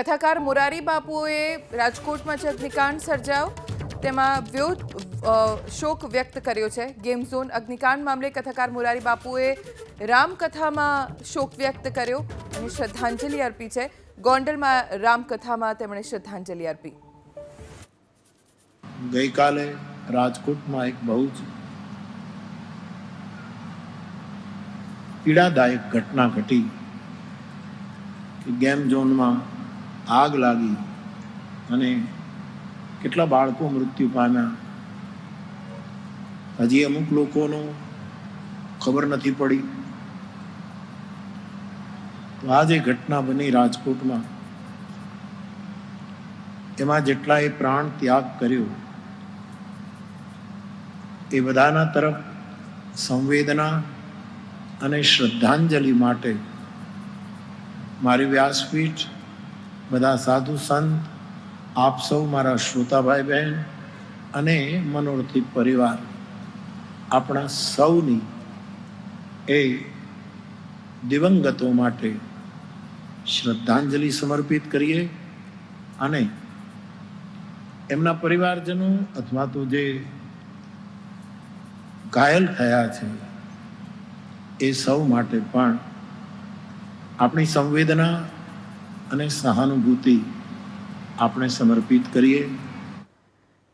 કથાકાર મોરારી બાપુએ રાજકોટમાં જે અગ્નિકાંડ સર્જાયો. તેમાં શોક વ્યક્ત કર્યો છે. ગેમ ઝોન અગ્નિકાંડ મામલે કથાકાર મોરારી બાપુએ રામકથામાં શોક વ્યક્ત કર્યો અને શ્રદ્ધાંજલિ અર્પી છે. ગોંડલમાં રામકથામાં તેમણે શ્રદ્ધાંજલિ અર્પી. ગઈકાલે રાજકોટમાં એક બહુ જ પીડાદાયક ઘટના ઘટી ગેમ ઝોનમાં આગ લાગી અને કેટલા બાળકો મૃત્યુ પામ્યા. હજી અમુક લોકોનો ખબર નથી પડી. તો આ જે ઘટના બની રાજકોટમાં, એમાં જેટલા એ પ્રાણ ત્યાગ કર્યો, એ બધાના તરફ સંવેદના અને શ્રદ્ધાંજલિ માટે મારી વ્યાસપીઠ બધા સાધુ સંત, આપ સૌ મારા શ્રોતાભાઈ બહેન અને મનોરથી પરિવાર, આપણા સૌની એ દિવંગતો માટે શ્રદ્ધાંજલિ સમર્પિત કરીએ અને એમના પરિવારજનો અથવા તો જે ઘાયલ થયા છે, એ સૌ માટે પણ આપણી સંવેદના અને સહાનુભૂતિ આપણે સમર્પિત કરીએ.